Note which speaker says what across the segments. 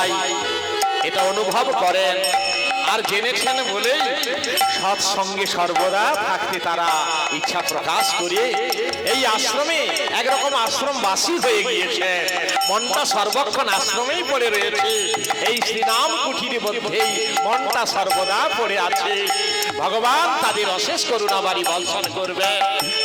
Speaker 1: সবাই এটা অনুভব করেন। আর জেনেছেন বলেই সৎসঙ্গে সর্বদা থাকতে তারা। ইচ্ছা প্রকাশ করে এই আশ্রমে একরকম আশ্রমবাসী হয়ে গিয়েছে। মনটা সর্বক্ষণ আশ্রমেই পড়ে রয়েছে। এই শ্রীরাম কুঠির মধ্যেই মনটা সর্বদা পড়ে আছে। ভগবান তাদের অশেষ করুণাবাড়ি বর্ষণ করবে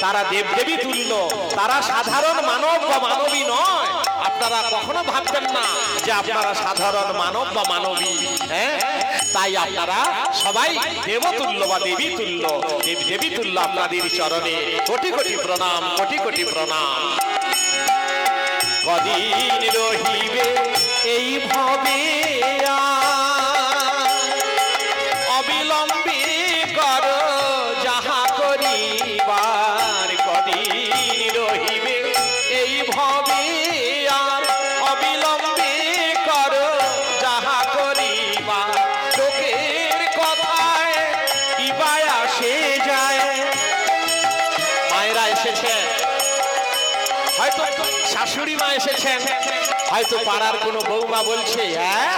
Speaker 1: তারা দেবদেবী তুল্য, তারা সাধারণ মানব বা মানবী নয়। আপনারা কখনো ভাববেন না যে আপনারা সাধারণ মানব বা মানবী হ্যাঁ? তাই আপনারা সবাই দেবতুল্য বা দেবী তুল্য দেব তুল্য আপনাদের চরণে কোটি কোটি প্রণাম, কোটি কোটি প্রণাম। কদিন রহিবে এই ভবে অবিলম্বে কর এসেছেন। হয়তো শাশুড়ি মা এসেছেন। হয়তো পাড়ার কোনো বৌমা বলছে হ্যাঁ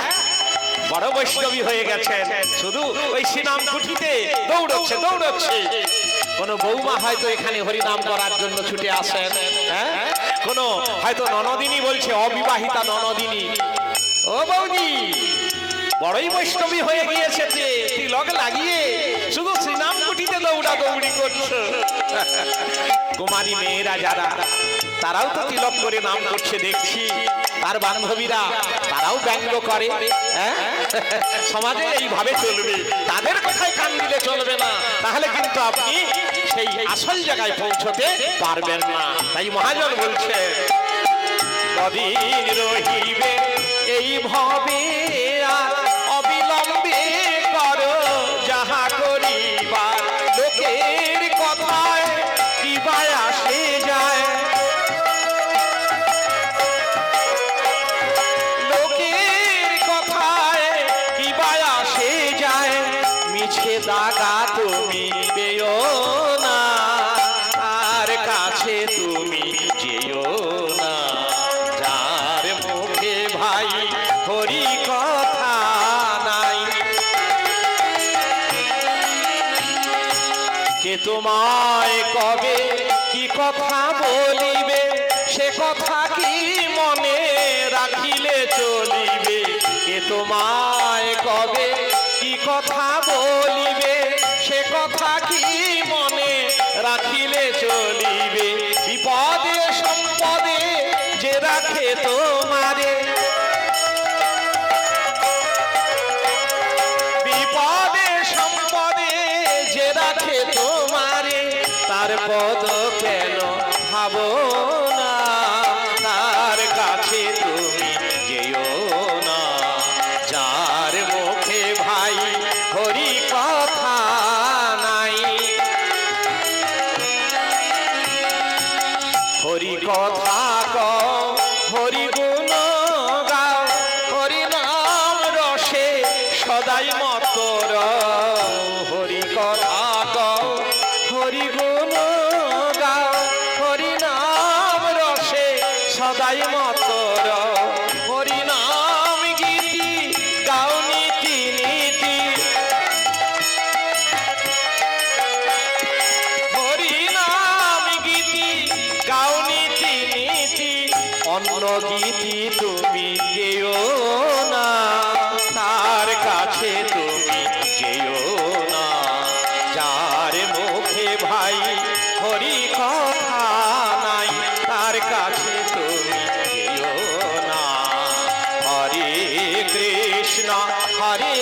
Speaker 1: বড় বৈষ্ণবী হয়ে গেছেন। শুধু ওই শ্রীনাম কুঠিতে দৌড়চ্ছে দৌড়চ্ছে। কোন বৌমা হয়তো এখানে হরিনাম করার জন্য ছুটে আসেন হ্যাঁ? কোন হয়তো ননদিনী বলছে, অবিবাহিতা ননদিনী। ও বৌদি, বড়ই বৈষ্ণবী হয়ে গিয়েছে তিলক লাগিয়ে শুধু শ্রীনাম কুঠিতে দৌড়া দৌড়ি করছ। কুমারী মেয়েরা যারা, তারাও তো তিলক করে নাম করছে, দেখছি। তার বান্ধবীরা, তারাও ব্যঙ্গ করে হ্যাঁ? সমাজে এইভাবে চলবে। তাদের কথায় কান দিলে চলবে না। তাহলে কিন্তু আপনি সেই আসল জায়গায় পৌঁছতে পারবেন না। তাই মহাজন বলছে, কদিন রহিবে এই ভবে কাছে তুমি যেও না। যার মুখে ভাই হরি কথা নাই। কে তোমায় কবে কি কথা বলিবে? সে কথা কি মনে রাখিলে চলিবে? কে তোমায় কবে কি কথা বলিবে? সে কথা কি তো অন্য গীতি তুমি গেও না, তার কাছে তুমি যেও না। যার মুখে ভাই হরি কথা নাই, তার কাছে তুমি যেও না। হরে কৃষ্ণ, হরে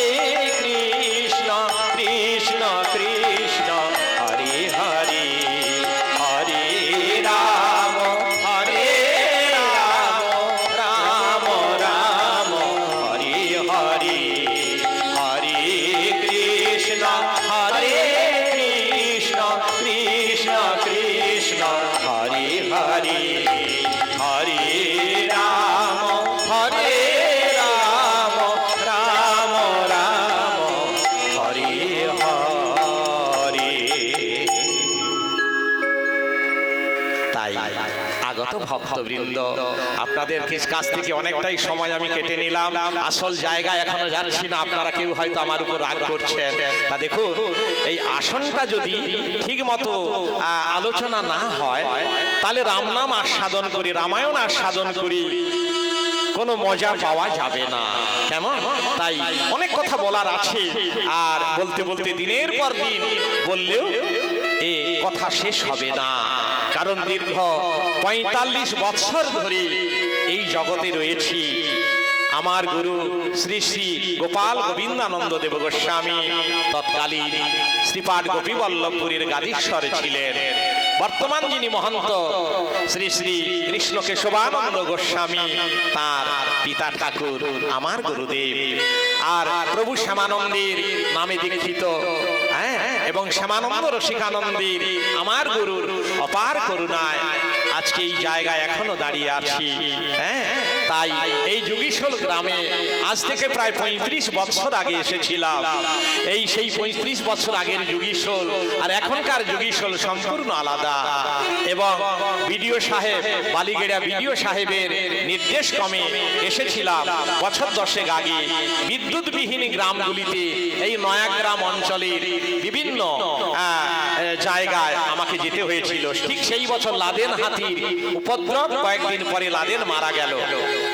Speaker 1: ভক্তবৃন্দ, আপনাদের কাছ থেকে অনেকটাই সময় আমি কেটে নিলাম। আসল জায়গায় এখনও যাচ্ছি না, আপনারা কেউ হয়তো আমার উপর রাগ করছেন। তা দেখুন, এই আসনটা যদি ঠিক মতো আলোচনা না হয়, তাহলে রাম নাম আস্বাদন করি, রামায়ণ আস্বাদন করি, কোনো মজা পাওয়া যাবে না। কেমন? তাই অনেক কথা বলার আছে। আর বলতে বলতে দিনের পর দিন বললেও এ কথা শেষ হবে না। কারণ দীর্ঘ পঁয়তাল্লিশ বছর ধরে এই জগতে রয়েছি। আমার গুরু শ্রী শ্রী গোপাল গোবিন্দানন্দ দেব গোস্বামী তৎকালীন শ্রীপাঠ গোপীবল্লভপুরীর গাদীশ্বর ছিলেন। বর্তমান যিনি মহন্ত শ্রী শ্রী কৃষ্ণ কেশবানন্দ গোস্বামী তার পিতা ঠাকুর আমার গুরুদেব। আর প্রভু শ্যামানন্দের নামে দীক্ষিত এবং শ্যামানন্দ রসিকানন্দীর আমার গুরুর অপার করুণায় আজকে এই জায়গায় এখনও দাঁড়িয়ে আছি। হ্যাঁ? তাই এই যুগীশোল গ্রামে আজ থেকে প্রায় পঁয়ত্রিশ বছর আগে এসেছিলাম। এই সেই পঁয়ত্রিশ বছর আগের যুগীশোল আর এখনকার যুগীশোল সম্পূর্ণ আলাদা। এবং বিডিও সাহেব বালিগেড়া বিডিও সাহেবের নির্দেশ ক্রমে এসেছিলাম বছর দশেক আগে। বিদ্যুৎবিহীন গ্রামগুলিতে এই নয়াগ্রাম অঞ্চলের বিভিন্ন জায়গায় আমাকে যেতে হয়েছিল। ঠিক সেই বছর লাদেন হাতির উপদ্রব, কয়েকদিন পরে লাদেন মারা গেল।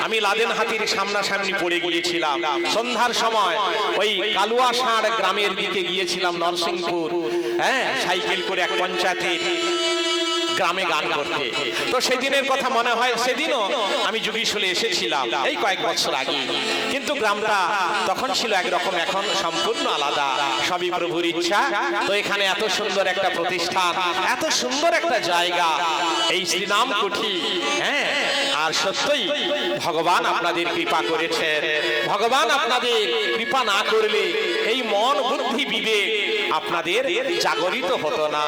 Speaker 1: আমি লাদেন হাতির সামনাসামনি পড়ে গিয়েছিলাম। সন্ধ্যার সময় ওই কালুয়াশাড় গ্রামের দিকে গিয়েছিলাম, নরসিংপুর। হ্যাঁ সাইকেল করে এক পঞ্চায়েতের গ্রামে গান করতে। তো সেদিনের কথা মনে হয় সেদিনও আমি যুগীশলে এসেছিলাম, এই কয়েক বছর আগে। কিন্তু গ্রামটা তখন ছিল একরকম, এখন সম্পূর্ণ আলাদা, সবই প্রভুর ইচ্ছা। তো এখানে এত সুন্দর একটা প্রতিষ্ঠান, এত সুন্দর একটা জায়গা, এই শ্রীনাম কুঠি হ্যাঁ? আর সত্যই ভগবান আপনাদের কৃপা করেছেন। ভগবান আপনাদের কৃপা না করলে এই মন বুদ্ধি বিবেক আপনাদের জাগরিত হতো না।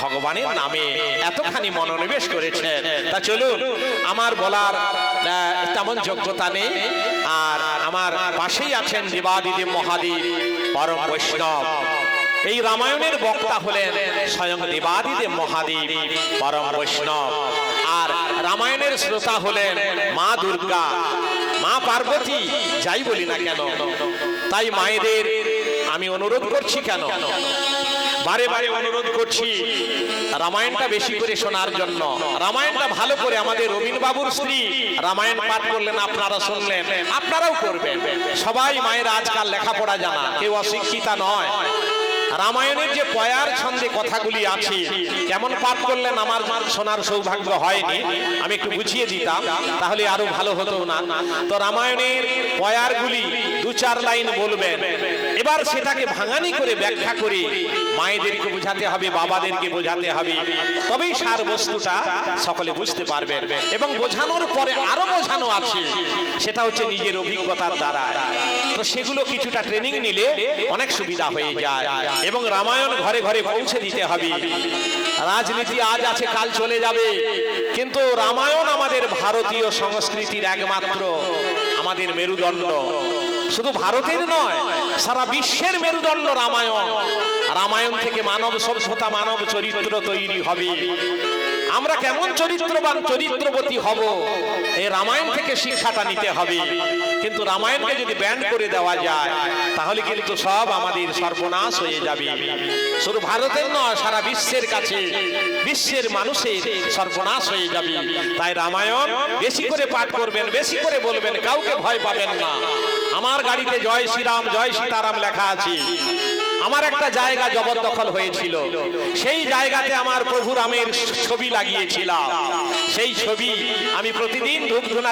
Speaker 1: ভগবানের নামে এতখানি মনোনিবেশ করেছেন তা চলুন, আমার বলার তেমন যোগ্যতা নেই। আর আমার পাশেই আছেন দেবাদিদেব মহাদেব, পরম বৈষ্ণব। এই রামায়ণের বক্তা হলেন স্বয়ং দেবাদিদেব মহাদেব, পরম বৈষ্ণব। আর রামায়ণের শ্রোতা হলেন মা দুর্গা। মা পার্বতী, যাই বলি না কেন, তাই মায়েদের আমি অনুরোধ করছি কেন? বারে বারে অনুরোধ করছি। রামায়ণটা বেশি করে শোনার জন্য। রামায়ণটা ভালো করে আমাদের রবীন বাবুর স্ত্রী রামায়ণ পাঠ করলেন, আপনারা শুনলেন। আপনারাও করবেন। সবাই মায়ের আজকাল লেখাপড়া জানা, কেউ অশিক্ষিতা নয়। রামায়ণের যে পয়ার ছন্দে কথাগুলি আছে, কেমন পাঠ করলেন আমার শোনার সৌভাগ্য হয়নি, আমি একটু বুঝিয়ে দিতাম, তাহলে আরও ভালো হতো না। তো রামায়ণের পয়ারগুলি দু চার লাইন বলবেন। এবার সেটাকে ভাঙানি করে ব্যাখ্যা করে। মায়েদেরকে বোঝাতে হবে, বাবাদেরকে বোঝাতে হবে। তবেই সার বস্তুটা সকলে বুঝতে পারবেন এবং বোঝানোর পরে আরও বোঝানো আছে, সেটা হচ্ছে নিজের অভিজ্ঞতার দ্বারা। তো সেগুলো কিছুটা ট্রেনিং নিলে অনেক সুবিধা হয়ে যায়। এবং রামায়ণ ঘরে ঘরে পৌঁছে দিতে হবে। রাজনীতি আজ আছে, কাল চলে যাবে। কিন্তু রামায়ণ আমাদের ভারতীয় সংস্কৃতির একমাত্র, আমাদের মেরুদণ্ড। শুধু ভারতের নয়, সারা বিশ্বের মেরুদণ্ড রামায়ণ। রামায়ণ থেকে মানব সভ্যতা, মানব চরিত্র তৈরি হবে। আমরা কেমন চরিত্রবান, চরিত্রবতী হব? এই রামায়ণ থেকে শিক্ষাটা নিতে হবে। কিন্তু রামায়ণকে যদি ব্যান করে দেওয়া যায়, তাহলে কিন্তু সব আমাদের সর্বনাশ হয়ে যাবে। শুধু ভারতের নয়, সারা বিশ্বের কাছে, বিশ্বের মানুষের সর্বনাশ হয়ে যাবে। তাই রামায়ণ বেশি করে পাঠ করবেন, বেশি করে বলবেন, কাউকে ভয় পাবেন না। আমার গাড়িতে জয় শ্রীরাম, জয় সীতারাম লেখা আছে। আমার একটা জায়গা জবরদখল হয়েছিল। সেই জায়গাতে আমার প্রভুর রামের ছবি লাগিয়েছিলাম। সেই ছবি আমি প্রতিদিন ধূপ ধুনা